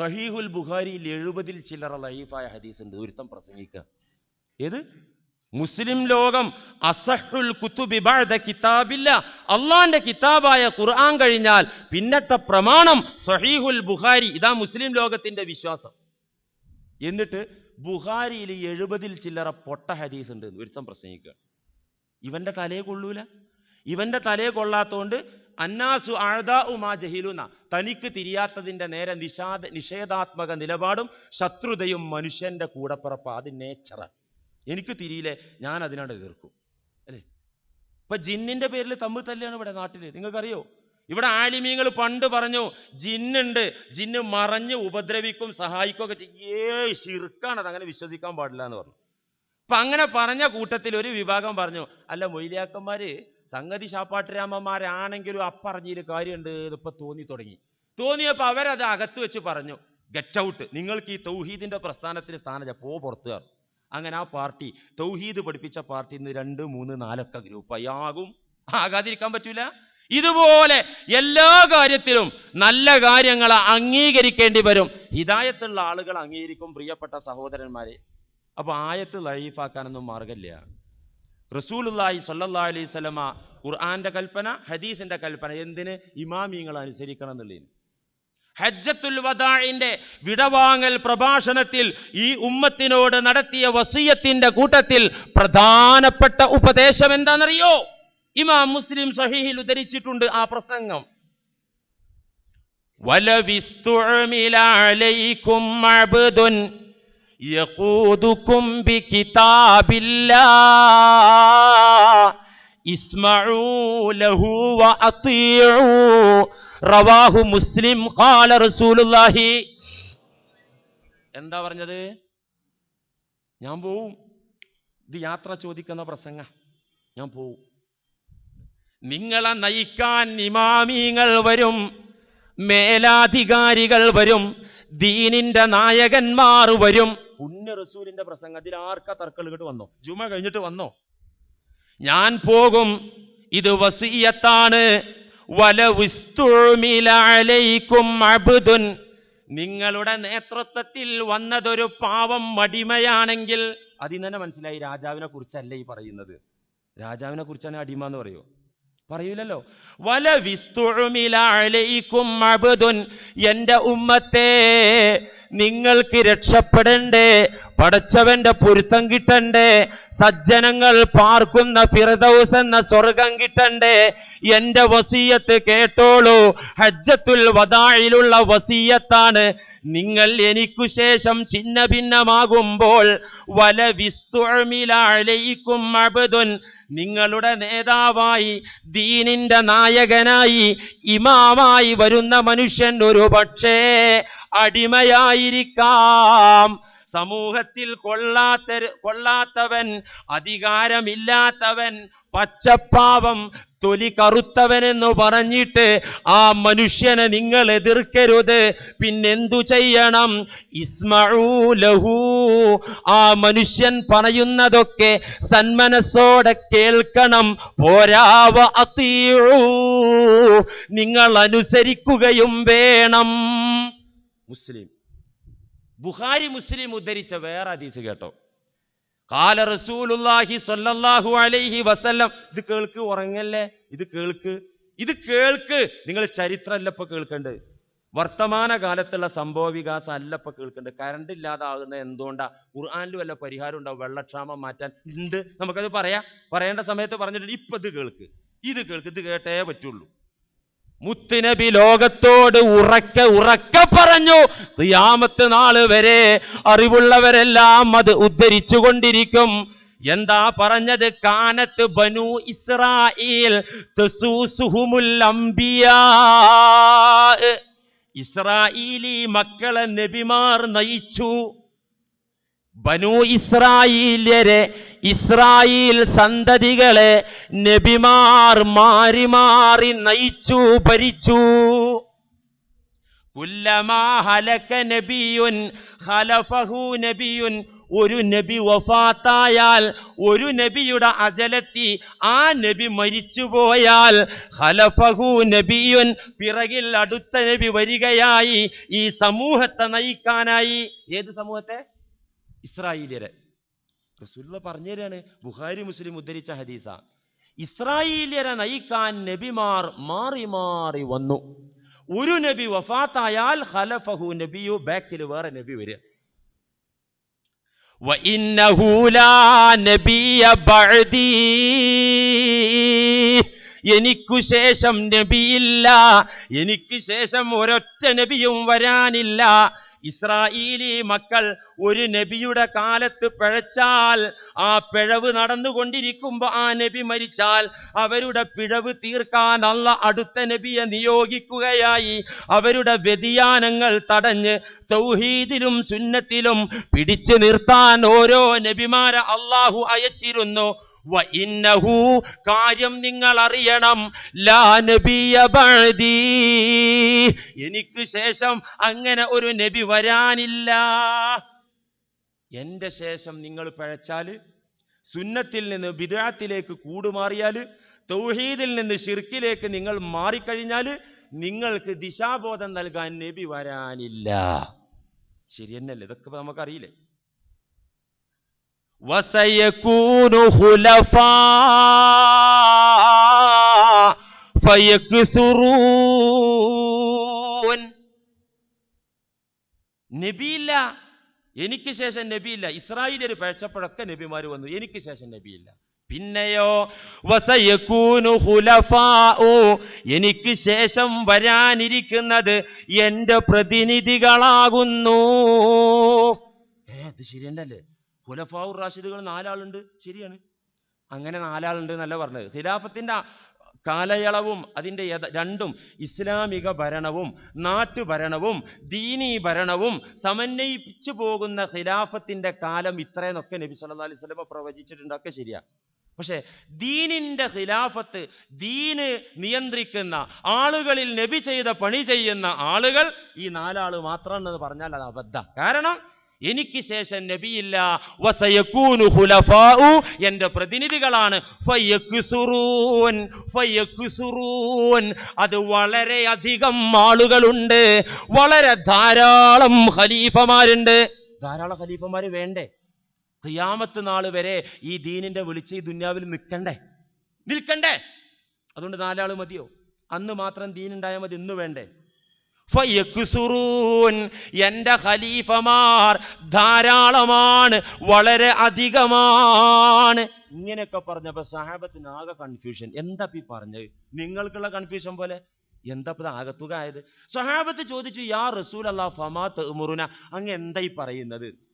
സഹീഹുൽ ബുഖാരിയിൽ എഴുപതിൽ ചില്ലറ ലൈഫായ ഹദീസ് ഉണ്ട് ഒരുത്തം പ്രസംഗിക്കുക. ഏത്? മുസ്ലിം ലോകം അസഹുൽ കുത്തുബി ബഅദ കിതാബില്ല. അള്ളാന്റെ കിതാബായ ഖുർആൻ കഴിഞ്ഞാൽ പിന്നത്തെ പ്രമാണം സഹീഹുൽ ബുഖാരി. ഇതാ മുസ്ലിം ലോകത്തിന്റെ വിശ്വാസം. എന്നിട്ട് ബുഖാരിയിൽ എഴുപതിൽ ചില്ലറ പൊട്ട ഹദീസ് ഉണ്ട് ഒരുത്തം പ്രസംഗിക്കുക. ഇവന്റെ തലയെ കൊള്ളൂല. ഇവന്റെ തലയെ കൊള്ളാത്തോണ്ട് അന്നാസു ആഴ്ദാഉമാ ജഹിലുന തനിക്ക് തിരിയാത്തതിന്റെ നേരെ നിഷാദ നിഷേധാത്മക നിലപാടും ശത്രുതയും മനുഷ്യന്റെ കൂടപ്പിറപ്പ്. അത് നേച്ചറ എനിക്ക് തിരിയില്ലേ? ഞാൻ അതിനോട് എതിർക്കും. അല്ലേ? ഇപ്പൊ ജിന്നിന്റെ പേരിൽ തമ്മിൽ തല്ലാണ് ഇവിടെ നാട്ടിൽ നിങ്ങൾക്കറിയോ? ഇവിടെ ആലിമീങ്ങൾ പണ്ട് പറഞ്ഞു ജിന്നുണ്ട്. ജിന്ന് മറഞ്ഞ് ഉപദ്രവിക്കും സഹായിക്കും ഒക്കെ ചെയ്യേ ശിർക്കാണ് അങ്ങനെ വിശ്വസിക്കാൻ പാടില്ല എന്ന് പറഞ്ഞു. അപ്പൊ അങ്ങനെ പറഞ്ഞ കൂട്ടത്തിൽ ഒരു വിഭാഗം പറഞ്ഞു അല്ല മൊയ്ലിയാക്കന്മാര് സംഗതി ശാപ്പാട്ടുരാമന്മാരാണെങ്കിലും അപ്പറഞ്ഞതിൽ കാര്യമുണ്ട് ഇതിപ്പോ തോന്നി തുടങ്ങി. തോന്നിയപ്പോ അവരത് അകത്ത് വെച്ച് പറഞ്ഞു ഗെറ്റ് ഔട്ട് നിങ്ങൾക്ക് ഈ തൗഹീദിന്റെ പ്രസ്ഥാനത്തിന് സ്ഥാനം പോ പുറത്തു അങ്ങനെ ആ പാർട്ടി തൗഹീദ് പഠിപ്പിച്ച പാർട്ടി ഇന്ന് രണ്ട് മൂന്ന് നാലൊക്കെ ഗ്രൂപ്പായി. ആകും. ആകാതിരിക്കാൻ പറ്റൂല. ഇതുപോലെ എല്ലാ കാര്യത്തിലും നല്ല കാര്യങ്ങൾ അംഗീകരിക്കേണ്ടി വരും. ഹിതായത്തുള്ള ആളുകൾ അംഗീകരിക്കും പ്രിയപ്പെട്ട സഹോദരന്മാരെ. അപ്പോൾ ആയത്ത് ലൈഫാക്കാനൊന്നും മാർഗമില്ല റസൂലുള്ളാഹി സല്ലാ അലൈഹി സ്വലമ ഖുർആന്റെ കൽപ്പന ഹദീസിന്റെ കൽപ്പന. എന്തിന്? ഇമാമിങ്ങൾ അനുസരിക്കണം എന്നുള്ളതിന്. ഹജ്ജത്തുൽ വദാഇന്റെ വിടവാങ്ങൽ പ്രഭാഷണത്തിൽ ഈ ഉമ്മത്തിനോട് നടത്തിയ വസീയത്തിന്റെ കൂട്ടത്തിൽ പ്രധാനപ്പെട്ട ഉപദേശം എന്താണെന്നറിയോ? ഇമാം മുസ്ലിം സഹീഹിൽ ഉദ്ധരിച്ചിട്ടുണ്ട് ആ പ്രസംഗം. വലവിസ്തുഅമില അലൈക്കും മുസ്ലിം ഖാല റസൂലുള്ളാഹി. എന്താ പറഞ്ഞത്? ഞാൻ പോവും. ഇത് യാത്ര ചോദിക്കുന്ന പ്രസംഗ. ഞാൻ പോവും. നിങ്ങളെ നയിക്കാൻ ഇമാമീങ്ങൾ വരും മേലാധികാരികൾ വരും ദീനിന്റെ നായകന്മാർ വരും. പുണ്യ റസൂലിന്റെ പ്രസംഗത്തിൽ ആർക്കാ തർക്കം ഇങ്ങോട്ട് വന്നോ? ജുമ കഴിഞ്ഞിട്ട് വന്നോ? ഞാൻ പോകും. ഇത് വസീയത്താണ്. നിങ്ങളുടെ നേതൃത്വത്തിൽ വന്നതൊരു പാവം മടിമയാണെങ്കിൽ അതിന് തന്നെ മനസ്സിലായി രാജാവിനെ കുറിച്ചല്ല ഈ പറയുന്നത്? രാജാവിനെ കുറിച്ചാണ് അടിമ എന്ന് പറയൂ പറയൂലല്ലോ. വല വിസ്തുമില എന്റെ ഉമ്മത്തെ നിങ്ങൾക്ക് രക്ഷപ്പെടണ്ടേ. പടച്ചവന്റെ പൊരുത്തം കിട്ടണ്ടേ. സജ്ജനങ്ങൾ പാർക്കുന്ന ഫിറദൌസ് എന്ന സ്വർഗം കിട്ടണ്ടേ. എന്റെ വസീയത്ത് കേട്ടോളൂ. ഹജ്ജത്തുൽ വദായിലുള്ള വസീയത്താണ്. നിങ്ങൾ എനിക്കു ശേഷം ചിന്ന ഭിന്നമാകുമ്പോൾ വല വിസ്തുഅമില അബുദുൻ. അബ്ദുൻ നിങ്ങളുടെ നേതാവായി ദീനിന്റെ നായകനായി ഇമാമായി വരുന്ന മനുഷ്യൻ ഒരു പക്ഷേ അടിമയായിരിക്കാം. സമൂഹത്തിൽ കൊള്ളാത്ത കൊള്ളാത്തവൻ അധികാരമില്ലാത്തവൻ പച്ചപ്പാവം തൊലി കറുത്തവനെന്ന് പറഞ്ഞിട്ട് ആ മനുഷ്യനെ നിങ്ങൾ എതിർക്കരുത്. പിന്നെന്തു ചെയ്യണം? ഇസ്മഊലഹു ആ മനുഷ്യൻ പറയുന്നതൊക്കെ സന്മനസ്സോടെ കേൾക്കണം. പോരാവ നിങ്ങൾ അനുസരിക്കുകയും വേണം. മുസ്ലിം. ബുഹാരി മുസ്ലിം ഉദ്ധരിച്ച വേറെ അതീസ് കേട്ടോ. കാല റസൂലുള്ളാഹി സ്വല്ലല്ലാഹു അലൈഹി വസല്ലം ഇത് കേൾക്ക് ഉറങ്ങല്ലേ? ഇത് കേൾക്ക്. ഇത് കേൾക്ക്. നിങ്ങൾ ചരിത്രമല്ല ഇപ്പൊ കേൾക്കേണ്ടത്. വർത്തമാന കാലത്തുള്ള സംഭവ വികാസം അല്ല ഇപ്പൊ കേൾക്കേണ്ടത്. കറണ്ട് ഇല്ലാതാകുന്ന എന്തുകൊണ്ടാ? ഖുർആാനിൽ വല്ല പരിഹാരം ഉണ്ടാവും? വെള്ളക്ഷാമം മാറ്റാൻ ഉണ്ട്. നമുക്കത് പറയാം. പറയേണ്ട സമയത്ത് പറഞ്ഞിട്ടുണ്ട് ഇപ്പൊ ഇത് കേൾക്ക്. ഇത് കേൾക്ക്. ഇത് കേട്ടേ പറ്റുള്ളൂ. മുത്തുനബി ലോകത്തോട് ഉറക്ക ഉറക്ക പറഞ്ഞു ഖിയാമത്ത് നാൾ വരെ അറിവുള്ളവരെല്ലാം അത് ഉദ്ധരിച്ചു കൊണ്ടിരിക്കും. എന്താ പറഞ്ഞത്? കാനത്ത് ബനു ഇസ്രായേൽ ഇസ്രായേലി മക്കളെ നബിമാർ നയിച്ചു. ബനു ഇസ്രായേല്യരെ ഇസ്രായേൽ സന്തതികളെ നബിമാർ മാറി മാറി നയിച്ചു ഭരിച്ചു. ഒരു നബി വഫാത്തായാൽ ഒരു നബിയുടെ അജലത്തി ആ നബി മരിച്ചുപോയാൽ ഹലഫഹു നബിയുൻ പിറകിൽ അടുത്ത നബി വരികയായി ഈ സമൂഹത്തെ നയിക്കാനായി. ഏത് സമൂഹത്തെ? ഇസ്രായേലിയരെ. റസൂല്ല പറഞ്ഞു തരാണ്. ബുഹാരി മുസ്ലിം ഉദ്ധരിച്ച ഹദീസ. ഇസ്രായേലിയരെ നയിക്കാൻ നബിമാർ മാറി മാറി വന്നു. ഒരു നബി വഫാത്തായാൽ ഖലഫഹു നബിയു ബാക്കിൽ വേറെ നബി വരിക. എനിക്കു ശേഷം നബിയില്ല. എനിക്ക് ശേഷം ഒരൊറ്റ നബിയും വരാനില്ല. ഇസ്രായേലി മക്കൾ ഒരു നബിയുടെ കാലത്ത് പിഴച്ചാൽ ആ പിഴവ് നടന്നുകൊണ്ടിരിക്കുമ്പോ ആ നബി മരിച്ചാൽ അവരുടെ പിഴവ് തീർക്കാൻ അല്ല അടുത്ത നബിയെ നിയോഗിക്കുകയായി. അവരുടെ വ്യതിയാനങ്ങൾ തടഞ്ഞ് തൗഹീദിലും സുന്നത്തിലും പിടിച്ചു നിർത്താൻ ഓരോ നബിമാരെ അള്ളാഹു അയച്ചിരുന്നു. വഇന്നഹു കാര്യം നിങ്ങൾ അറിയണം ലാ നബിയ ബഅദി. എനിക്ക് ശേഷം അങ്ങനെ ഒരു നബി വരാനില്ല. എന്റെ ശേഷം നിങ്ങൾ പഴച്ചാൽ സുന്നത്തിൽ നിന്ന് ബിദാത്തിലേക്ക് കൂടുമാറിയാൽ തൗഹീദിൽ നിന്ന് ഷിർക്കിലേക്ക് നിങ്ങൾ മാറിക്കഴിഞ്ഞാൽ നിങ്ങൾക്ക് ദിശാബോധം നൽകാൻ നബി വരാനില്ല. ശരിയെന്നല്ലേ? ഇതൊക്കെ നമുക്കറിയില്ലേ? وسيكون خلفاء فيكثرون നബിയില്ല എനിക്ക് ശേഷം നബിയില്ല ഇസ്രായേലിയർ പഴച്ചപ്പോഴൊക്കെ നബിമാർ വന്നു എനിക്ക് ശേഷം നബിയില്ല പിന്നെയോ വസയക്കൂനു ഹുലഫാഉ എനിക്ക് ശേഷം വരാനിരിക്കുന്നത് എൻ്റെ പ്രതിനിധികളാകുന്നു ഏ അത് ശരിയല്ലേ ഖുലഫാവുർ റാഷിദുകൾ നാലാളുണ്ട്. ശരിയാണ്. അങ്ങനെ നാലാളുണ്ട് എന്നല്ല പറഞ്ഞത്. ഖിലാഫത്തിന്റെ കാലയളവും അതിന്റെ രണ്ടും ഇസ്ലാമിക ഭരണവും നാട്ടുഭരണവും ദീനീ ഭരണവും സമന്വയിപ്പിച്ചു പോകുന്ന ഖിലാഫത്തിന്റെ കാലം ഇത്രയെന്നൊക്കെ നബി സല്ലാ അലൈഹി സ്വലമ പ്രവചിച്ചിട്ടുണ്ട്. ഒക്കെ ശരിയാ. പക്ഷേ ദീനിന്റെ ഖിലാഫത്ത് ദീന് നിയന്ത്രിക്കുന്ന ആളുകളിൽ നബി ചെയ്ത പണി ചെയ്യുന്ന ആളുകൾ ഈ നാലാൾ മാത്രമെന്ന് പറഞ്ഞാൽ അത് അബദ്ധ. കാരണം എനിക്ക് ശേഷം നബിയില്ല. വസയക്കൂനു ഖുലഫാഉ എന്റെ പ്രതിനിധികളാണ്. ഫയക്സുറൂൻ ഫയക്സുറൂൻ അത് വളരെയധികം ആളുകളുണ്ട്. വളരെ ധാരാളം ഖലീഫമാരുണ്ട്. ധാരാളം ഖലീഫമാർ വേണ്ടേ? ഖിയാമത്ത് നാൾ വരെ ഈ ദീനിന്റെ വിളിച്ച് ഈ ദുന്യാവിൽ നിൽക്കണ്ടേ? നിൽക്കണ്ടേ? അതുകൊണ്ട് നാലാൾ മതിയോ? അന്ന് മാത്രം ദീനുണ്ടായാൽ മതി ഇന്ന് വേണ്ടേ? എന്റെ ഖലീഫമാർ ധാരാളമാണ് വളരെ അധികമാണ്. ഇങ്ങനെയൊക്കെ പറഞ്ഞപ്പോ സാഹബത്തിന് ആകെ കൺഫ്യൂഷൻ എന്താ ഈ പറഞ്ഞത്? നിങ്ങൾക്കുള്ള കൺഫ്യൂഷൻ പോലെ? എന്താ ഇപ്പൊ ആകത്തുക ആയത് സഹാബത്ത് ചോദിച്ചു യാ റസൂൽ അല്ലാ ഫമാ തെമുറുന അങ്ങ് എന്താ ഈ പറയുന്നത്?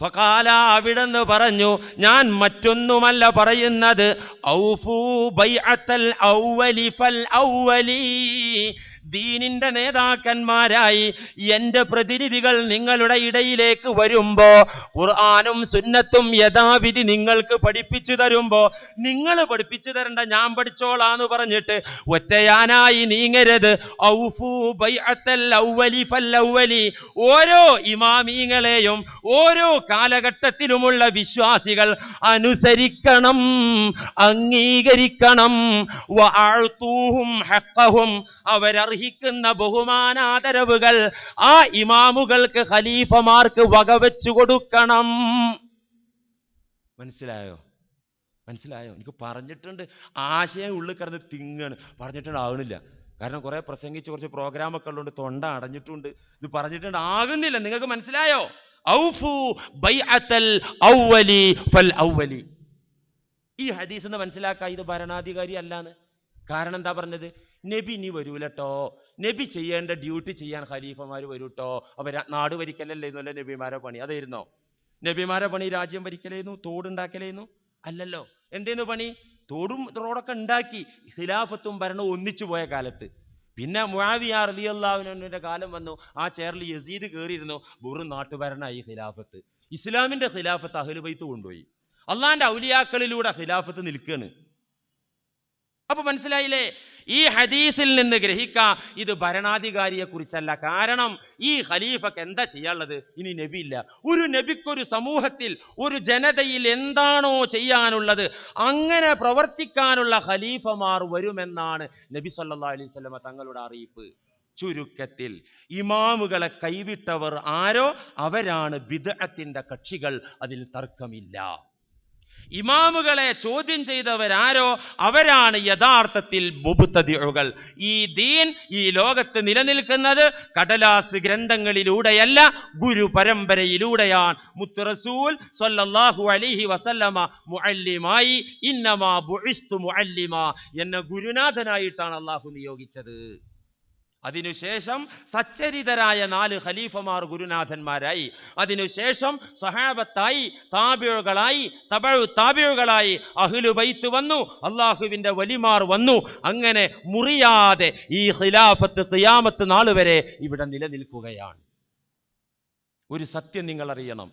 ഫകാല അവിടെന്ന് പറഞ്ഞു ഞാൻ മറ്റൊന്നുമല്ല പറയുന്നത്. ഔഫു ബൈഅത്തൽ ഔവലി ഫൽ ഔവലി. ദീനിന്റെ നേതാക്കന്മാരായി എന്റെ പ്രതിനിധികൾ നിങ്ങളുടെ ഇടയിലേക്ക് വരുമ്പോ ഖുർആാനും സുന്നത്തും യഥാവിധി നിങ്ങൾക്ക് പഠിപ്പിച്ചു തരുമ്പോ നിങ്ങൾ പഠിപ്പിച്ചു തരണ്ട ഞാൻ പഠിച്ചോളാന്ന് പറഞ്ഞിട്ട് ഒറ്റയാനായി നീങ്ങരുത്. ഓരോ ഇമാമീങ്ങളെയും ഓരോ കാലഘട്ടത്തിലുമുള്ള വിശ്വാസികൾ അനുസരിക്കണം അംഗീകരിക്കണം. വഅഅ്തൂഹും ഹഖ്ഖഹും അവരർഹിക്കുന്ന ബഹുമാനാദരവുകൾ ആ ഇമാമുകൾക്ക് ഖലീഫമാർക്ക് വകവെച്ചു കൊടുക്കണം. മനസ്സിലായോ? മനസ്സിലായോ? എനിക്ക് പറഞ്ഞിട്ടുണ്ട്. ആശയം ഉള്ളിൽ കിടന്ന് തിങ്ങാണ്. പറഞ്ഞിട്ടുണ്ട് ആകുന്നില്ല കാരണം കുറെ പ്രസംഗിച്ച് കുറച്ച് പ്രോഗ്രാമൊക്കെ ഉള്ളതുകൊണ്ട് തൊണ്ട അടഞ്ഞിട്ടുണ്ട്. ഇത് പറഞ്ഞിട്ടുണ്ട് ആകുന്നില്ല. നിങ്ങൾക്ക് മനസ്സിലായോ? ഔഫു ഔവലി ഫൽ ഔവലി. ഈ ഹദീസ് എന്ന് മനസ്സിലാക്കുക ഇത് ഭരണാധികാരി അല്ലാന്ന്. കാരണം എന്താ പറഞ്ഞത്? നബി ഇനി വരൂലട്ടോ. നബി ചെയ്യേണ്ട ഡ്യൂട്ടി ചെയ്യാൻ ഖലീഫമാർ വരൂട്ടോ. അവർ നാട് ഭരിക്കലല്ലേ എന്നല്ലേ നബിമാരെ പണി? അതായിരുന്നോ. നബിമാരെ പണി രാജ്യം ഭരിക്കലായിരുന്നു തോടുണ്ടാക്കലായിരുന്നു അല്ലല്ലോ. എന്തേന്നു പണി? തോടും റോഡൊക്കെ ഉണ്ടാക്കി. ഖിലാഫത്തും ഭരണവും ഒന്നിച്ചു പോയ കാലത്ത്. പിന്നെ മുആവിയ റളിയല്ലാഹുവിന്റെ കാലം വന്നു. ആ ചെയറിൽ യസീദ് കയറിയിരുന്നു വെറും നാട്ടുഭരണമായി ഖിലാഫത്ത്. ഇസ്ലാമിന്റെ ഖിലാഫത്ത് അഹ്ലുബൈത്ത് കൊണ്ടുപോയി. അള്ളാന്റെ ഔലിയാക്കളിലൂടെ ഖിലാഫത്ത് നിൽക്കുകയാണ് അപ്പൊ മനസ്സിലായില്ലേ? ഈ ഹദീസിൽ നിന്ന് ഗ്രഹിക്കാം ഇത് ഭരണാധികാരിയെ കുറിച്ചല്ല കാരണം ഈ ഖലീഫക്ക് എന്താ ചെയ്യാനുള്ളത്? ഇനി നബിയില്ല. ഒരു നബിക്കൊരു സമൂഹത്തിൽ ഒരു ജനതയിൽ എന്താണോ ചെയ്യാനുള്ളത് അങ്ങനെ പ്രവർത്തിക്കാനുള്ള ഖലീഫമാർ വരുമെന്നാണ് നബി സല്ലാ അലൈഹി വസല്ലമ തങ്ങളുടെ അറിയിപ്പ്. ചുരുക്കത്തിൽ ഇമാമുകളെ കൈവിട്ടവർ ആരോ? അവരാണ് ബിദ്അത്തിന്റെ കക്ഷികൾ. അതിൽ തർക്കമില്ല. ഇമാമുകളെ ചോദ്യം ചെയ്തവരാരോ അവരാണ് യഥാർത്ഥത്തിൽ ബുബുത്തതിഴുകൾ ഈ ദീൻ ഈ ലോകത്ത് നിലനിൽക്കുന്നത് കടലാസ് ഗ്രന്ഥങ്ങളിലൂടെയല്ല ഗുരു പരമ്പരയിലൂടെയാണ്. മുത്തുറസൂൽ സൊല്ലാഹു അലിഹി വസല്ലമ മുഅല്ലിമായി ഇന്നമാ ബുഇസ്തു മുഅല്ലിമ എന്ന ഗുരുനാഥനായിട്ടാണ് അള്ളാഹു നിയോഗിച്ചത്. അതിനുശേഷം സച്ചരിതരായ നാല് ഖലീഫമാർ ഗുരുനാഥന്മാരായി. അതിനുശേഷം സഹാബത്തായി താബിഴുകളായി തബഴു താബിഴുകളായി അഹ്ലു ബൈത്ത് വന്നു അള്ളാഹുവിന്റെ വലിമാർ വന്നു. അങ്ങനെ മുറിയാതെ ഈ ഖിലാഫത്ത് ഖിയാമത്ത് നാൾ വരെ ഇവിടെ നിലനിൽക്കുകയാണ്. ഒരു സത്യം നിങ്ങൾ അറിയണം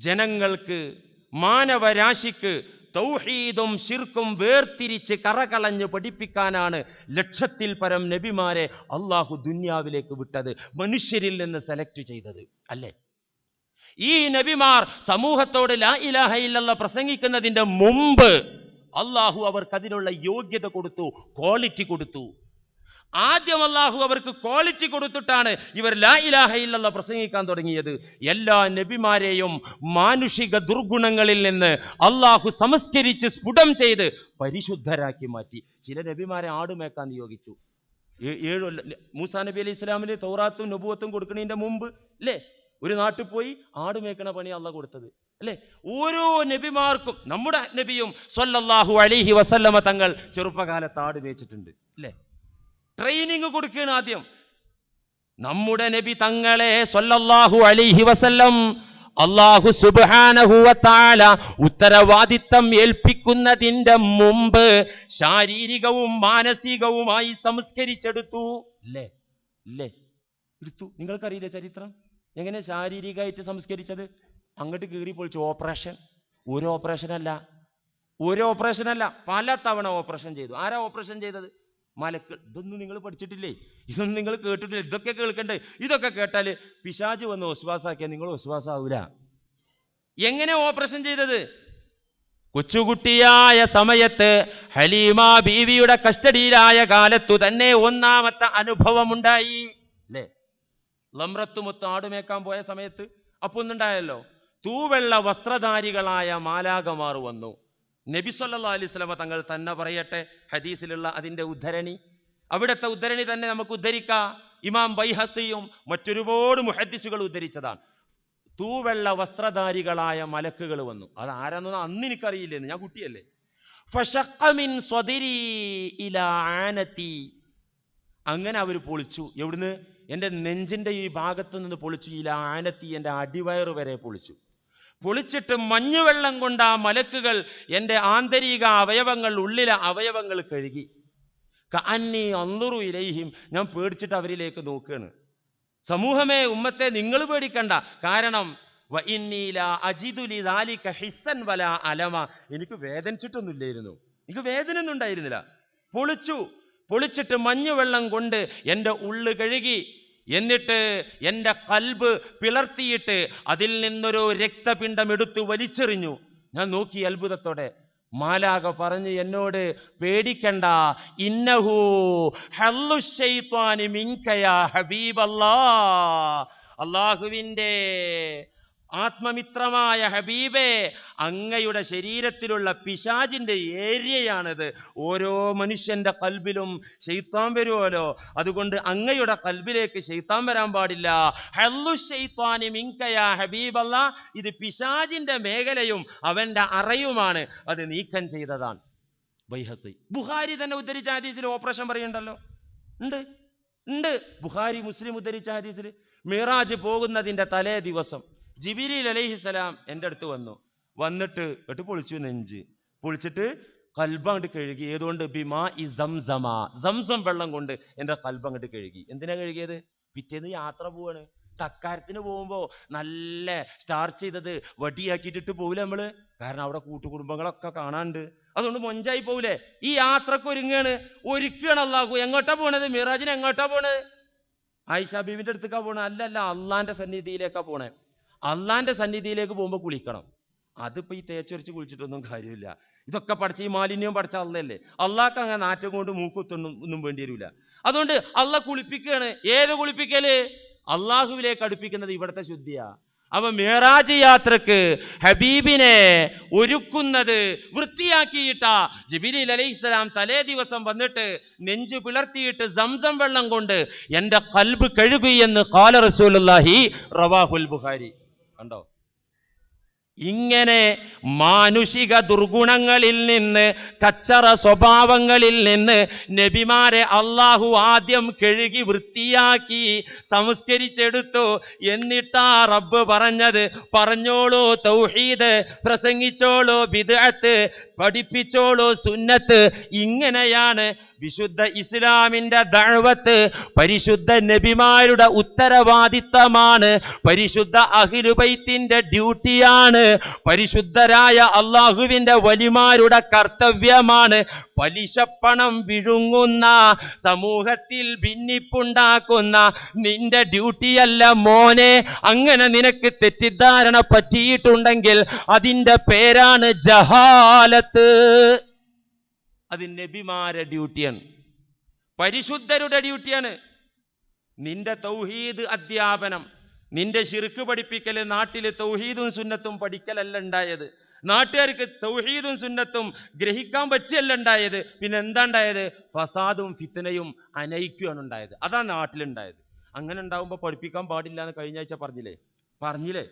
ജനങ്ങൾക്ക് മാനവരാശിക്ക് തൗഹീദും ശിർക്കും വേർതിരിച്ച് കറകളഞ്ഞ് പഠിപ്പിക്കാനാണ് ലക്ഷത്തിൽ പരം നബിമാരെ അള്ളാഹു ദുന്യാവിലേക്ക് വിട്ടത് മനുഷ്യരിൽ നിന്ന് സെലക്ട് ചെയ്തത് അല്ലേ? ഈ നബിമാർ സമൂഹത്തോട് ലാ ഇലാഹ ഇല്ലല്ലാ പ്രസംഗിക്കുന്നതിന്റെ മുമ്പ് അള്ളാഹു അവർക്ക് അതിനുള്ള യോഗ്യത കൊടുത്തു ക്വാളിറ്റി കൊടുത്തു. ആദ്യം അള്ളാഹു അവർക്ക് ക്വാളിറ്റി കൊടുത്തിട്ടാണ് ഇവർ ലാ ഇലാഹ ഇല്ലല്ല പ്രസംഗിക്കാൻ തുടങ്ങിയത്. എല്ലാ നബിമാരെയും മാനുഷിക ദുർഗുണങ്ങളിൽ നിന്ന് അള്ളാഹു സംസ്കരിച്ച് സ്ഫുടം ചെയ്ത് പരിശുദ്ധരാക്കി മാറ്റി. ചില നബിമാരെ ആടുമേക്കാൻ നിയോഗിച്ചു. ഏഴു മൂസാ നബി അലൈഹി ഇസ്ലാമിന് തൗറാത്തും നബുവത്തും കൊടുക്കുന്നതിന്റെ മുമ്പ് അല്ലേ ഒരു നാട്ടിൽ പോയി ആടുമേക്കണ പണി അള്ള കൊടുത്തത് അല്ലേ ഓരോ നബിമാർക്കും നമ്മുടെ നബിയും സ്വല്ലല്ലാഹു അലിഹി വസല്ലമ തങ്ങൾ ചെറുപ്പകാലത്ത് ആട് മേച്ചിട്ടുണ്ട് അല്ലേ ട്രെയിനിങ് കൊടുക്കുകയാണ് ആദ്യം. നമ്മുടെ നബി തങ്ങളെ സ്വല്ലല്ലാഹു അലൈഹി വസല്ലം അള്ളാഹു സുബാനഹുവത്താല ഉത്തരവാദിത്തം ഏൽപ്പിക്കുന്നതിന്റെ മുമ്പ് ശാരീരികവും മാനസികവുമായി സംസ്കരിച്ചെടുത്തു. അല്ലേ അല്ലേ എടുത്തു. നിങ്ങൾക്കറിയില്ല ചരിത്രം? എങ്ങനെ ശാരീരികമായിട്ട് സംസ്കരിച്ചത്? അങ്ങോട്ട് കീറി പൊളിച്ചു ഓപ്പറേഷൻ. ഒരു ഓപ്പറേഷൻ അല്ല ഒരു ഓപ്പറേഷൻ അല്ല പല തവണ ഓപ്പറേഷൻ ചെയ്തു. ആരാ ഓപ്പറേഷൻ ചെയ്തത്? മലക്ക് ഇതൊന്നും നിങ്ങൾ പഠിച്ചിട്ടില്ലേ? ഇതൊന്നും നിങ്ങൾ കേട്ടിട്ടില്ല? ഇതൊക്കെ കേൾക്കണ്ടേ? ഇതൊക്കെ കേട്ടാൽ പിശാജ് വന്ന് ഒസ്വാസാക്കിയാൽ നിങ്ങൾ ഒസ്വാസാവൂല എങ്ങനെ ഓപ്പറേഷൻ ചെയ്തത്? കൊച്ചുകുട്ടിയായ സമയത്ത് ഹലീമ ബീവിയുടെ കസ്റ്റഡിയിലായ കാലത്തു തന്നെ ഒന്നാമത്തെ അനുഭവമുണ്ടായി. അല്ലേ? ലമ്രത്തുമൊത്ത് ആടുമേക്കാൻ പോയ സമയത്ത്. അപ്പൊ ഒന്നുണ്ടായല്ലോ? തൂവെള്ള വസ്ത്രധാരികളായ മാലാകമാർ വന്നു. നബി സല്ലാ അലൈഹി വസല്ലമ തങ്ങൾ തന്നെ പറയട്ടെ ഹദീസിലുള്ള അതിന്റെ ഉദ്ധരണി. അവിടുത്തെ ഉദ്ധരണി തന്നെ നമുക്ക് ഉദ്ധരിക്കാം. ഇമാം ബൈഹത്തിയും മറ്റൊരുപാട് മുഹദ്ദിസുകൾ ഉദ്ധരിച്ചതാണ്. തൂവെള്ള വസ്ത്രധാരികളായ മലക്കുകൾ വന്നു. അത് ആരാന്നൊന്നും അന്ന് എനിക്കറിയില്ലെന്ന്. ഞാൻ കുട്ടിയല്ലേ. ഫശഖ മിൻ സ്വദിരി ഇലാ ആനതി അങ്ങനെ അവർ പൊളിച്ചു. എവിടുന്ന്? എന്റെ നെഞ്ചിന്റെ ഈ ഭാഗത്ത് നിന്ന് പൊളിച്ചു. ഇല ആനത്തി എന്റെ അടിവയറ് വരെ പൊളിച്ചു. പൊളിച്ചിട്ട് മഞ്ഞുവെള്ളം കൊണ്ട് ആ മലക്കുകൾ എന്റെ ആന്തരിക അവയവങ്ങൾ ഉള്ളിലെ അവയവങ്ങൾ കഴുകി. കന്നി അന്നുറു ഇലയിഹിം ഞാൻ പേടിച്ചിട്ട് അവരിലേക്ക് നോക്കുകയാണ് സമൂഹമേ ഉമ്മത്തെ നിങ്ങൾ പേടിക്കണ്ട. കാരണം വലാ അലമ. എനിക്ക് വേദനിച്ചിട്ടൊന്നുമില്ലായിരുന്നു. എനിക്ക് വേദന ഒന്നും ഉണ്ടായിരുന്നില്ല. പൊളിച്ചു. പൊളിച്ചിട്ട് മഞ്ഞുവെള്ളം കൊണ്ട് എന്റെ ഉള്ളു കഴുകി. എന്നിട്ട് എന്റെ കൽബ് പിളർത്തിയിട്ട് അതിൽ നിന്നൊരു രക്തപിണ്ഡം എടുത്തു വലിച്ചെറിഞ്ഞു. ഞാൻ നോക്കി അത്ഭുതത്തോടെ. മാലാക പറഞ്ഞു എന്നോട് പേടിക്കണ്ട. ഇന്നഹു ഹബീബല്ലാ. അള്ളാഹുവിന്റെ ആത്മമിത്രമായ ഹബീബേ അങ്ങയുടെ ശരീരത്തിലുള്ള പിശാജിന്റെ ഏരിയയാണിത്. ഓരോ മനുഷ്യന്റെ കൽബിലും ശൈത്താൻ വരുമല്ലോ അതുകൊണ്ട് അങ്ങയുടെ കൽബിലേക്ക് ശൈത്താൻ വരാൻ പാടില്ല. ഹല്ലു ശൈത്വാനി മിങ്കയാ ഹബീബല്ല. ഇത് പിശാജിന്റെ മേഖലയും അവന്റെ അറയുമാണ്. അത് നീക്കം ചെയ്തതാണ്. ബൈഹത്ത് ബുഹാരി തന്നെ ഉദ്ധരിച്ച ഹദീസിൽ ഓപ്പറേഷൻ പറയുണ്ടല്ലോ ഉണ്ട്. ഉണ്ട്. ബുഹാരി മുസ്ലിം ഉദ്ധരിച്ച ഹദീസിൽ. മിറാജ് പോകുന്നതിന്റെ തലേ ദിവസം ജിബിരിൽ അലൈഹിസലാം എന്റെ അടുത്ത് വന്നു. വന്നിട്ട് എട്ട് പൊളിച്ചു നെഞ്ച്. പൊളിച്ചിട്ട് കൽബങ്ങോട്ട് കഴുകി. ഏതുകൊണ്ട്? ബിമാ ഇ സംസമ. സംസം വെള്ളം കൊണ്ട് എന്റെ കൽബങ്ങോട്ട് കഴുകി. എന്തിനാ കഴുകിയത്? പിറ്റേന്ന് യാത്ര പോവാണ്. തക്കാരത്തിന് പോകുമ്പോൾ നല്ല സ്റ്റാർച്ച് ചെയ്തത് വടിയാക്കിയിട്ടിട്ട് പോവില്ല നമ്മൾ? കാരണം അവിടെ കൂട്ടുകുടുംബങ്ങളൊക്കെ കാണാണ്ട്. അതുകൊണ്ട് മൊഞ്ചായി പോവില്ലേ? ഈ യാത്രയ്ക്ക് ഒരുങ്ങാണ്. ഒരുക്കുകയാണ് അള്ളാഹു എങ്ങോട്ടാ പോണത്? മിറാജിന് എങ്ങോട്ടാ പോണത്? ആയിഷ ബീവിന്റെ അടുത്തേക്കാ പോണേ അല്ല അല്ല അള്ളാന്റെ സന്നിധിയിലേക്കാ പോണേ അള്ളാന്റെ സന്നിധിയിലേക്ക് പോകുമ്പോൾ കുളിക്കണം. അതിപ്പോ ഈ തേച്ചൊരിച്ച് കുളിച്ചിട്ടൊന്നും കാര്യമില്ല. ഇതൊക്കെ പഠിച്ച ഈ മാലിന്യം പഠിച്ച അള്ളല്ലേ അള്ളാഹ്ക്ക് അങ്ങനെ നാറ്റം കൊണ്ട് മൂക്കുത്തൊന്നും ഒന്നും വേണ്ടി വരില്ല അതുകൊണ്ട് അള്ള കുളിപ്പിക്കുകയാണ് ഏത് കുളിപ്പിക്കൽ? അള്ളാഹുവിലേക്ക് അടുപ്പിക്കുന്നത് ഇവിടുത്തെ ശുദ്ധിയാ. അപ്പൊ മേറാജ് യാത്രയ്ക്ക് ഹബീബിനെ ഒരുക്കുന്നത് വൃത്തിയാക്കിയിട്ട അലൈഹി അലൈഹിസ്സലാം തലേ ദിവസം വന്നിട്ട് നെഞ്ചു പിളർത്തിയിട്ട് സംസം വെള്ളം കൊണ്ട് എന്റെ കൽബ് കഴുകി എന്ന് കാല റസൂലുള്ളാഹി റവാഹുൽ ബുഖാരി. കണ്ടോ? ഇങ്ങനെ മാനുഷിക ദുർഗുണങ്ങളിൽ നിന്ന് കച്ചറ സ്വഭാവങ്ങളിൽ നിന്ന് നബിമാരെ അള്ളാഹു ആദ്യം കഴുകി വൃത്തിയാക്കി സംസ്കരിച്ചെടുത്തു. എന്നിട്ടാ റബ്ബ് പറഞ്ഞത് പറഞ്ഞോളൂ തൗഹീദ് പ്രസംഗിച്ചോളൂ ബിദ്അത്ത് പഠിപ്പിച്ചോളൂ സുന്നത്ത്. ഇങ്ങനെയാണ് വിശുദ്ധ ഇസ്ലാമിന്റെ ദഴവത്ത് പരിശുദ്ധ നബിമാരുടെ ഉത്തരവാദിത്തമാണ്. പരിശുദ്ധ അഹിലുബൈത്തിന്റെ ഡ്യൂട്ടിയാണ്. പരിശുദ്ധരായ അള്ളാഹുവിന്റെ വലിമാരുടെ കർത്തവ്യമാണ്. പലിശപ്പണം വിഴുങ്ങുന്ന സമൂഹത്തിൽ ഭിന്നിപ്പുണ്ടാക്കുന്ന നിന്റെ ഡ്യൂട്ടിയല്ല മോനെ. അങ്ങനെ നിനക്ക് തെറ്റിദ്ധാരണ പറ്റിയിട്ടുണ്ടെങ്കിൽ അതിന്റെ പേരാണ് ജഹാലത്ത്. അത് നബിമാരെ ഡ്യൂട്ടിയാണ്. പരിശുദ്ധരുടെ ഡ്യൂട്ടിയാണ്. നിന്റെ തൗഹീദ് അധ്യാപനം നിന്റെ ശിർക്ക് പഠിപ്പിക്കൽ നാട്ടിൽ തൗഹീദും സുന്നത്തും പഠിക്കലല്ല ഉണ്ടായത്. നാട്ടുകാർക്ക് തൗഹീദും സുന്നത്തും ഗ്രഹിക്കാൻ പറ്റിയല്ല ഉണ്ടായത്. പിന്നെ എന്താ ഉണ്ടായത് ഫസാദും ഫിത്തനയും അനയിക്കുകയാണ് ഉണ്ടായത്. അതാ നാട്ടിലുണ്ടായത്. അങ്ങനെ ഉണ്ടാവുമ്പോൾ പഠിപ്പിക്കാൻ പാടില്ല എന്ന് കഴിഞ്ഞ ആഴ്ച പറഞ്ഞില്ലേ? പറഞ്ഞില്ലേ?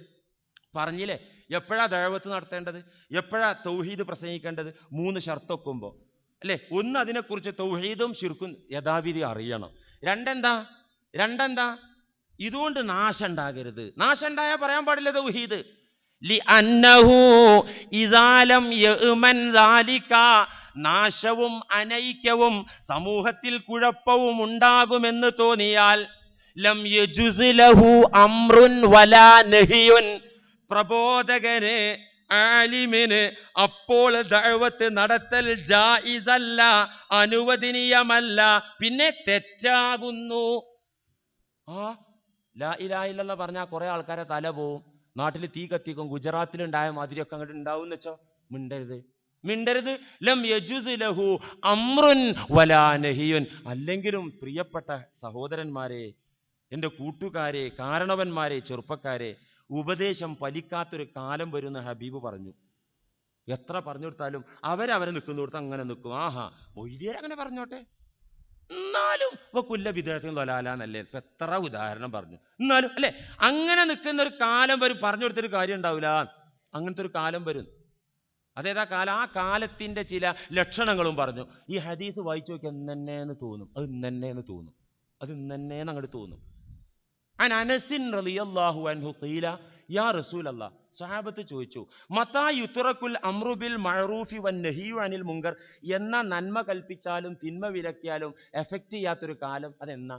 പറഞ്ഞില്ലേ? എപ്പോഴാ ദഴവത്ത് നടത്തേണ്ടത്? എപ്പോഴാ തൗഹീദ് പ്രസംഗിക്കേണ്ടത്? മൂന്ന് ഷർത്തൊക്കുമ്പോൾ അല്ലേ? ഒന്ന് അതിനെക്കുറിച്ച് തൗഹീദും ശിർക്കും യഥാവിധി അറിയണം. രണ്ടെന്താ? രണ്ടെന്താ? ഇതുകൊണ്ട് നാശം ഉണ്ടാകരുത് നാശം ഉണ്ടായാൽ പറയാൻ പാടില്ല തൗഹീദ്. ലിഅന്നഹു ഇതാലം യഅ്മൻ ദാലിക. നാശവും അനൈക്യവും സമൂഹത്തിൽ കുഴപ്പവും ഉണ്ടാകുമെന്ന് തോന്നിയാൽ ലം യജുസ് അംറുൻ വലാ നഹിയുൻ. പ്രബോധകന് ആലിമിന് അപ്പോൾ ദഴവത്ത് നടത്തൽ ജായിസല്ല അനുവദനീയമല്ല പിന്നെ തെറ്റാകുന്നു. ആ ലാ ഇല്ലല്ലാഹ് പറഞ്ഞാൽ കുറെ ആൾക്കാരെ തല പോവും. നാട്ടിൽ തീ കത്തിക്കും ഗുജറാത്തിലുണ്ടായ മാതിരിയൊക്കെ അങ്ങോട്ട് ഉണ്ടാവും വെച്ചോ? മിണ്ടരുത്. മിണ്ടരുത്. ലം യജുസ് ലഹു അമ്രുൻ വലാ നഹിയുൻ. അല്ലെങ്കിലും പ്രിയപ്പെട്ട സഹോദരന്മാരെ എന്റെ കൂട്ടുകാരെ കാരണവന്മാരെ ചെറുപ്പക്കാരെ ഉപദേശം ഫലിക്കാത്തൊരു കാലം വരുന്ന ഹബീബ് പറഞ്ഞു. എത്ര പറഞ്ഞു കൊടുത്താലും അവരവരെ നിൽക്കുന്നിടത്ത് അങ്ങനെ നിൽക്കും. ആഹാ മൊയ്ലിയർ അങ്ങനെ പറഞ്ഞോട്ടെ? എന്നാലും ഇപ്പൊ കുല്ല വിദേഹത്തിന് തൊലാലെന്നല്ലേ ഇപ്പൊ എത്ര ഉദാഹരണം പറഞ്ഞു. എന്നാലും അല്ലെ അങ്ങനെ നിൽക്കുന്ന ഒരു കാലം വരും പറഞ്ഞു കൊടുത്തൊരു കാര്യം ഉണ്ടാവില്ല അങ്ങനത്തെ ഒരു കാലം വരും. അതേതാ കാലം? ആ കാലത്തിന്റെ ചില ലക്ഷണങ്ങളും പറഞ്ഞു. ഈ ഹദീസ് വായിച്ചു നോക്കി എന്ന് തോന്നും. അത് ഇന്നെന്ന് തോന്നും. അത് ഇന്നെന്ന് അങ്ങോട്ട് തോന്നും. അൻ അനസിൻ റളിയല്ലാഹു അൻഹു ഖീല യാ റസൂലല്ലാ സഹാബത്ത് ചോദിച്ചു മതാ യുത്തുറക്കുൽ അമ്രുബിൽ മഴറൂഫി വൻ നഹിയു അനിൽ മുങ്കർ. എന്ന നന്മ കൽപ്പിച്ചാലും തിന്മ വിലക്കിയാലും എഫക്റ്റ് ചെയ്യാത്തൊരു കാലം അതെന്നാ?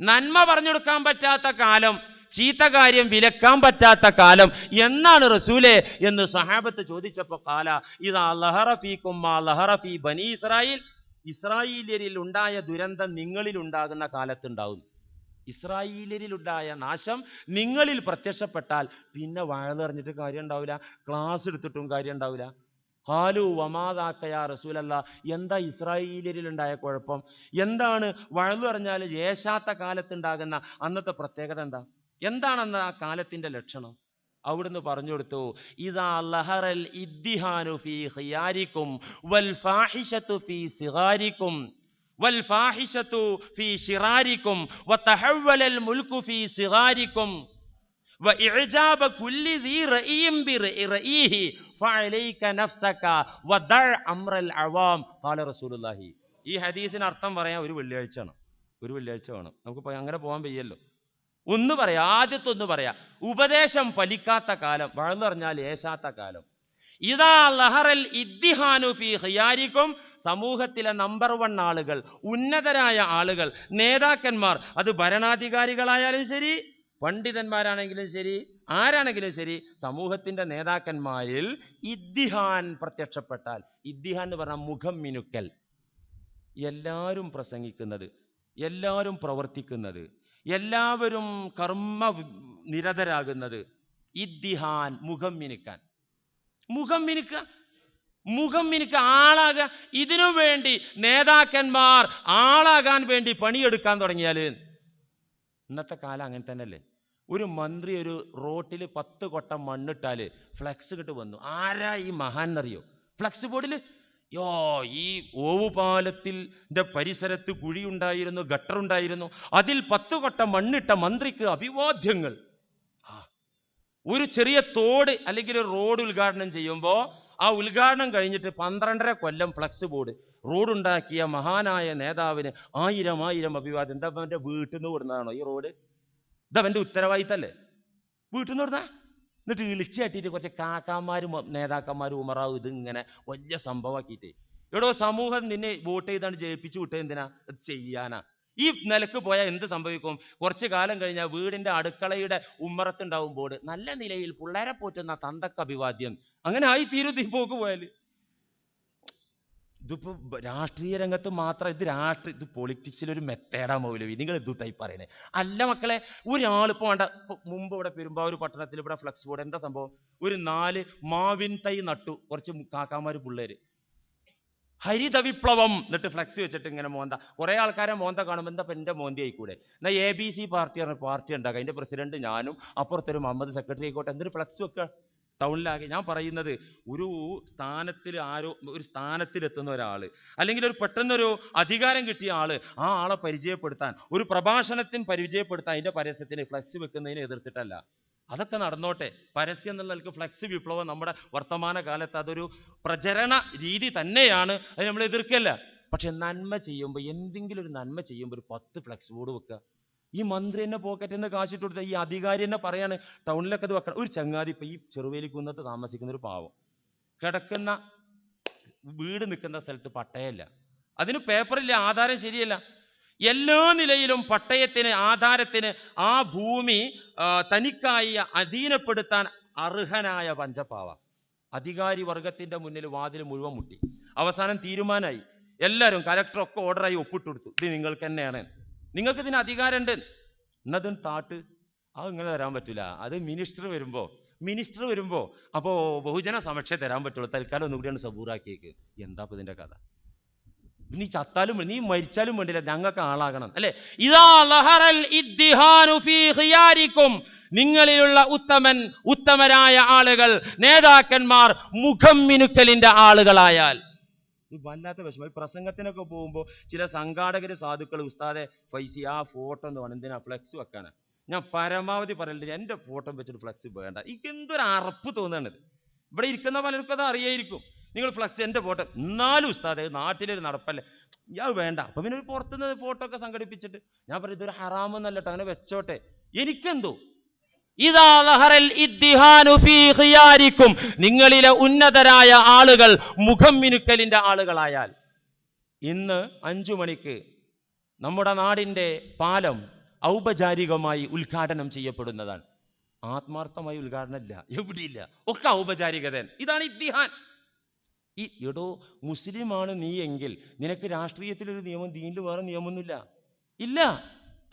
നന്മ പറഞ്ഞു കൊടുക്കാൻ പറ്റാത്ത കാലം ചീത്ത കാര്യം വിലക്കാൻ പറ്റാത്ത കാലം എന്നാണ് റസൂലെ എന്ന് സഹാബത്ത് ചോദിച്ചപ്പോൾ കാല ഇതാ ലഹറഫി മാ ലഹറഫി ബനി ഇസ്രായേൽ. ഇസ്രായേലിയരിൽ ഉണ്ടായ ദുരന്തം നിങ്ങളിൽ ഉണ്ടാകുന്ന കാലത്തുണ്ടാവും ഇസ്രായേലിലുണ്ടായ നാശം നിങ്ങളിൽ പ്രത്യക്ഷപ്പെട്ടാൽ പിന്നെ വഴലെറിഞ്ഞിട്ട് കാര്യം ഉണ്ടാവില്ല ക്ലാസ് എടുത്തിട്ടും കാര്യം ഉണ്ടാവില്ല ഹാലു വമാതാക്കയ റസൂലല്ല എന്താ ഇസ്രായേലിലുണ്ടായ കുഴപ്പം? എന്താണ് വഴന്നു പറഞ്ഞാൽ ഏശാത്ത കാലത്തുണ്ടാകുന്ന അന്നത്തെ പ്രത്യേകത എന്താ? എന്താണെന്ന് ആ കാലത്തിന്റെ ലക്ഷണം? അവിടുന്ന് പറഞ്ഞു കൊടുത്തു ഇതാ ലഹറൽ ഇദ്ദിഹാനു ഫീ ഹിയാരിക്കും വൽ ഫാഹിഷത്തു ഫീ സിഗാരിക്കും والفاحشة في شراركم وتحول الملك في صغاركم وإعجاب كل ذي رأي برأيه فعليك نفسك ودع أمر العوام قال رسول الله ഈ ഹദീസിന് അർത്ഥം പറയാൻ ഒരു വെള്ളിയാഴ്ചയാണ് ഒരു വെള്ളിയാഴ്ച വേണം നമുക്ക് പോ- അങ്ങനെ പോകാൻ വയ്യല്ലോ ഒന്ന് പറയാം ആദ്യത്തെ ഒന്ന് പറയാം ഉപദേശം ഫലിക്കാത്ത കാലം വഴന്നു പറഞ്ഞാൽ ഏശാത്ത കാലം ഇതാ ലഹറൽ ഇദ്ദിഹാനു ഫി ഖിയാരിക്കും സമൂഹത്തിലെ നമ്പർ വൺ ആളുകൾ ഉന്നതരായ ആളുകൾ നേതാക്കന്മാർ അത് ഭരണാധികാരികളായാലും ശരി പണ്ഡിതന്മാരാണെങ്കിലും ശരി ആരാണെങ്കിലും ശരി സമൂഹത്തിന്റെ നേതാക്കന്മാരിൽ ഇദ്ദിഹാൻ പ്രത്യക്ഷപ്പെട്ടാൽ ഇദ്ദിഹാൻ എന്ന് പറഞ്ഞാൽ മുഖം മിനുക്കൽ. എല്ലാവരും പ്രസംഗിക്കുന്നത് എല്ലാവരും പ്രവർത്തിക്കുന്നത് എല്ലാവരും കർമ്മ നിരതരാകുന്നത് ഇദ്ദിഹാൻ മുഖം മിനുക്കാൻ. മുഖം മിനുക്ക മുഖം എനിക്ക് ആളാകാൻ ഇതിനു വേണ്ടി നേതാക്കന്മാർ ആളാകാൻ വേണ്ടി പണിയെടുക്കാൻ തുടങ്ങിയാൽ ഇന്നത്തെ കാലം അങ്ങനെ തന്നെയല്ലേ? ഒരു മന്ത്രി ഒരു റോട്ടിൽ പത്ത് കൊട്ടം മണ്ണിട്ടാൽ ഫ്ലക്സ് കിട്ട് വന്നു. ആരാ ഈ മഹാൻ എന്നറിയോ ഫ്ലക്സ് ബോർഡിൽ യോ ഈ ഓവുപാലത്തിന്റെ പരിസരത്ത് കുഴിയുണ്ടായിരുന്നു ഗട്ടറുണ്ടായിരുന്നു അതിൽ പത്ത് കൊട്ടം മണ്ണിട്ട മന്ത്രിക്ക് അഭിവാദ്യങ്ങൾ. ഒരു ചെറിയ തോട് അല്ലെങ്കിൽ ഒരു റോഡ് ഉദ്ഘാടനം ചെയ്യുമ്പോൾ ആ ഉദ്ഘാടനം കഴിഞ്ഞിട്ട് പന്ത്രണ്ടര കൊല്ലം ഫ്ലക്സ് ബോർഡ് റോഡുണ്ടാക്കിയ മഹാനായ നേതാവിന് ആയിരം ആയിരം അഭിവാദ്യം. എന്താ അവന്റെ വീട്ടിൽ നിന്ന് വിടുന്നതാണോ ഈ റോഡ്? ഇതവന്റെ ഉത്തരവാദിത്തല്ലേ? വീട്ടിൽ നിന്ന് വിടുന്ന എന്നിട്ട് ഇളിച്ചു കുറച്ച് കാക്കാന്മാരും നേതാക്കന്മാരും ഉമറാവും ഇതിങ്ങനെ വലിയ സംഭവമാക്കിയിട്ട്. എടോ സമൂഹം നിന്നെ വോട്ട് ചെയ്താണ് ജയിപ്പിച്ചു വിട്ടത് എന്തിനാ? അത് ചെയ്യാനാ. ഈ നിലയ്ക്ക് പോയാൽ എന്ത് സംഭവിക്കും? കുറച്ച് കാലം കഴിഞ്ഞാൽ വീടിന്റെ അടുക്കളയുടെ ഉമ്മറത്തുണ്ടാവും ബോർഡ്. നല്ല നിലയിൽ പിള്ളേരെ പോറ്റുന്ന തന്തക്ക അഭിവാദ്യം. അങ്ങനെ ആയി തീരും ഈ പോക്ക് പോയാൽ ഇതിപ്പോ രാഷ്ട്രീയ രംഗത്ത് മാത്രം ഇത് രാഷ്ട്രീയ ഇത് പൊളിറ്റിക്സിൽ ഒരു മെത്തേഡാ മൗലവി. നിങ്ങൾ ഇതുട്ടായി പറയണേ. അല്ല മക്കളെ ഒരാളിപ്പോ വേണ്ട മുമ്പ് ഇവിടെ പെരുമ്പാവൂർ പട്ടണത്തിൽ ഇവിടെ ഫ്ലക്സ് ബോർഡ് എന്താ സംഭവം? ഒരു നാല് മാവിൻ തൈ നട്ടു. കുറച്ച് കാക്കാമാര് പിള്ളേര്. ഹരിത വിപ്ലവം എന്നിട്ട് ഫ്ലക്സ് വെച്ചിട്ട് ഇങ്ങനെ മോന്ത. കുറേ ആൾക്കാരെ മോന്ത കാണുമ്പോൾ എന്താ എന്റെ മോന്തി ആയിക്കൂടെ? എന്നാൽ എ ബി സി പാർട്ടി പറഞ്ഞ പാർട്ടി ഉണ്ടാക്കുക. അതിന്റെ പ്രസിഡന്റ് ഞാനും അപ്പുറത്തൊരു മുഹമ്മദ് സെക്രട്ടറി ആയിക്കോട്ടെ. എന്തൊരു ഫ്ലക്സ് വെക്കുക? ടൗണിലാകെ ഞാൻ പറയുന്നത് ഒരു സ്ഥാനത്തിൽ ആരോ ഒരു സ്ഥാനത്തിലെത്തുന്ന ഒരാൾ അല്ലെങ്കിൽ ഒരു പെട്ടെന്നൊരു അധികാരം കിട്ടിയ ആൾ ആ ആളെ പരിചയപ്പെടുത്താൻ ഒരു പ്രഭാഷണത്തിന് പരിചയപ്പെടുത്താൻ അതിന്റെ പരസ്യത്തിന് ഫ്ലക്സ് വെക്കുന്നതിനെ എതിർത്തിട്ടല്ല. അതൊക്കെ നടന്നോട്ടെ. പരസ്യം എന്നുള്ള നിലയ്ക്ക് ഫ്ലക്സ് വിപ്ലവം നമ്മുടെ വർത്തമാന കാലത്ത് അതൊരു പ്രചരണ രീതി തന്നെയാണ്. അത് നമ്മൾ എതിർക്കല്ല. പക്ഷെ നന്മ ചെയ്യുമ്പോൾ എന്തെങ്കിലും ഒരു നന്മ ചെയ്യുമ്പോൾ ഒരു പത്ത് ഫ്ലക്സ് ബോർഡ് വെക്കുക. ഈ മന്ത്രി എന്നെ പോക്കറ്റിൽ നിന്ന് കാശിട്ട് കൊടുത്ത ഈ അധികാരി എന്നെ പറയാണ് ടൗണിലൊക്കെ അത് വെക്കണം. ഒരു ചങ്ങാതി ഇപ്പം ഈ ചെറുവേലി കുന്നത്ത് താമസിക്കുന്ന ഒരു പാവം. കിടക്കുന്ന വീട് നിൽക്കുന്ന സ്ഥലത്ത് പട്ടയല്ല. അതിന് പേപ്പറില്ല ആധാരം ശരിയല്ല. എല്ലാ നിലയിലും പട്ടയത്തിന് ആധാരത്തിന് ആ ഭൂമി തനിക്കായി അധീനപ്പെടുത്താൻ അർഹനായ പഞ്ചപ്പാവ അധികാരി വർഗത്തിന്റെ മുന്നിൽ വാതിൽ മുഴുവൻ മുട്ടി. അവസാനം തീരുമാനമായി. എല്ലാവരും കലക്ടറൊക്കെ ഓർഡറായി ഒപ്പിട്ട് കൊടുത്തു ഇത് നിങ്ങൾക്ക് തന്നെയാണ്. നിങ്ങൾക്ക് ഇതിന് അധികാരമുണ്ട് എന്നതും താട്ട്. അത് ഇങ്ങനെ തരാൻ പറ്റില്ല അത് മിനിസ്റ്റർ വരുമ്പോൾ മിനിസ്റ്റർ വരുമ്പോൾ അപ്പോൾ ബഹുജന സമക്ഷ തരാൻ പറ്റുള്ളൂ. തൽക്കാലം ഒന്നുകൂടിയാണ് സബൂറാക്കിയേക്ക്. എന്താ ഇതിന്റെ കഥ? നീ ചത്താലും നീ മരിച്ചാലും വേണ്ടില്ല ഞങ്ങൾക്ക് ആളാകണം. അല്ലെ? ഇതാ നിങ്ങളിലുള്ള ഉത്തമൻ ഉത്തമരായ ആളുകൾ നേതാക്കന്മാർ മുഖം മിനുക്കലിന്റെ ആളുകളായാൽ. വല്ലാത്ത വിഷമം. ഈ പ്രസംഗത്തിനൊക്കെ പോകുമ്പോൾ ചില സംഘാടകർ സാധുക്കൾ ഉസ്താദെ ഫൈസി ആ ഫോട്ടോ എന്ന് വേണം എന്തിനാ ഫ്ലെക്സ് വെക്കാണ് ഞാൻ പരമാവധി പറയലുണ്ട് എന്റെ ഫോട്ടോ വെച്ചിട്ട് ഫ്ലെക്സ് വേണ്ട. എനിക്ക് എന്തൊരു അറപ്പ് തോന്നുന്നത് ഇവിടെ ഇരിക്കുന്ന പലർക്കും അത് അറിയായിരിക്കും. നിങ്ങൾ ഫ്ലക്സ് എന്റെ ഫോട്ടോ എന്നാലും ഉസ്താദ് നാട്ടിലൊരു നടപ്പല്ലേ? ഞാൻ വേണ്ട. അപ്പം പിന്നെ ഒരു പുറത്തുനിന്ന് ഫോട്ടോ ഒക്കെ സംഘടിപ്പിച്ചിട്ട് ഞാൻ പറയും ഇതൊരു ഹറാമെന്നല്ല കേട്ടോ അങ്ങനെ വെച്ചോട്ടെ. എനിക്കെന്തോ ും? നിങ്ങളിലെ ഉന്നതരായ ആളുകൾ മുഖം മിനുക്കലിന്റെ ആളുകളായാൽ ഇന്ന് അഞ്ചു മണിക്ക് നമ്മുടെ നാടിന്റെ പാലം ഔപചാരികമായി ഉദ്ഘാടനം ചെയ്യപ്പെടുന്നതാണ്. ആത്മാർത്ഥമായി ഉദ്ഘാടനമില്ല എവിടെയില്ല. ഒക്കെ ഔപചാരികത ഇതാണ് ഇദ്ദിഹാൻ. ഈ എടോ മുസ്ലിമാണ് നീ എങ്കിൽ നിനക്ക് രാഷ്ട്രീയത്തിലൊരു നിയമം ദീനിൽ വേറെ നിയമമൊന്നുമില്ല. ഇല്ല.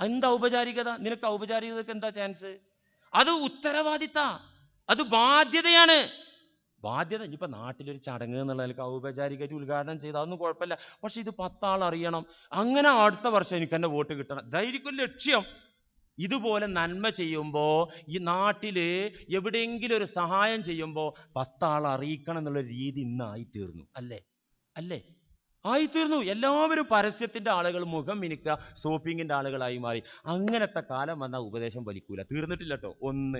എന്താ ഔപചാരികത? നിനക്ക് ഔപചാരികതക്ക് എന്താ ചാൻസ് അത് ഉത്തരവാദിത്ത അത് ബാധ്യതയാണ്. ബാധ്യത ഇനിയിപ്പോൾ നാട്ടിലൊരു ചടങ്ങ് എന്നുള്ള നിലയ്ക്ക് ഔപചാരികമായിട്ട് ഉദ്ഘാടനം ചെയ്ത് അതൊന്നും കുഴപ്പമില്ല. പക്ഷെ ഇത് പത്താൾ അറിയണം. അങ്ങനെ അടുത്ത വർഷം എനിക്ക് എന്നെ വോട്ട് കിട്ടണം. ഇതായിരിക്കും ലക്ഷ്യം. ഇതുപോലെ നന്മ ചെയ്യുമ്പോൾ ഈ നാട്ടിൽ എവിടെയെങ്കിലും ഒരു സഹായം ചെയ്യുമ്പോൾ പത്താൾ അറിയിക്കണം എന്നുള്ള രീതി ഇന്നായി തീർന്നു അല്ലേ? അല്ലേ? ആയിത്തീർന്നു. എല്ലാവരും പരസ്യത്തിന്റെ ആളുകൾ മുഖം മിനുക്കുക ഷോപ്പിങ്ങിന്റെ ആളുകളായി മാറി. അങ്ങനത്തെ കാലം വന്ന ഉപദേശം വലിക്കൂല. തീർന്നിട്ടില്ല കേട്ടോ ഒന്ന്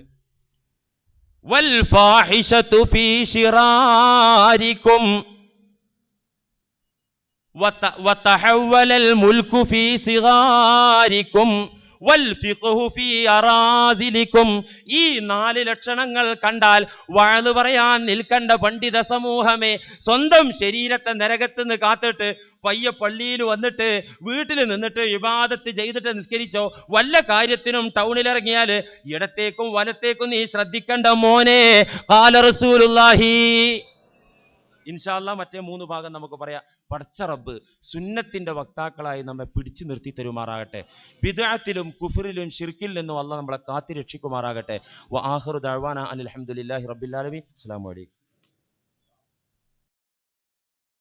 ും. വൽ അറാദിലിക്കും. ഈ നാല് ലക്ഷണങ്ങൾ കണ്ടാൽ വാഴ് പറയാൻ നിൽക്കേണ്ട പണ്ഡിത സമൂഹമേ സ്വന്തം ശരീരത്തെ നരകത്ത് നിന്ന് കാത്തിട്ട് പയ്യ പള്ളിയിൽ വന്നിട്ട് വീട്ടിൽ നിന്നിട്ട് വിവാദത്ത് ചെയ്തിട്ട് നിസ്കരിച്ചോ വല്ല കാര്യത്തിനും ടൗണിൽ ഇറങ്ങിയാൽ ഇടത്തേക്കും വലത്തേക്കും നീ ശ്രദ്ധിക്കണ്ട മോനെ. കാല റസൂലുല്ലാഹി ഇൻഷാല്ല മറ്റേ മൂന്ന് ഭാഗം നമുക്ക് പറയാം. പടച്ച റബ്ബ് സുന്നത്തിന്റെ വക്താക്കളായി നമ്മെ പിടിച്ചു നിർത്തി തരുമാറാകട്ടെ. ബിദഅത്തിലും കുഫറിലും ഷിർക്കിൽ നിന്നും അല്ല നമ്മളെ കാത്തി രക്ഷിക്കുമാറാകട്ടെ വ ആഖിറു ദഅവാന അനിൽ ഹംദുലില്ലാഹി റബ്ബിൽ ആലമീൻ. അസ്സലാമു അലൈക്കും.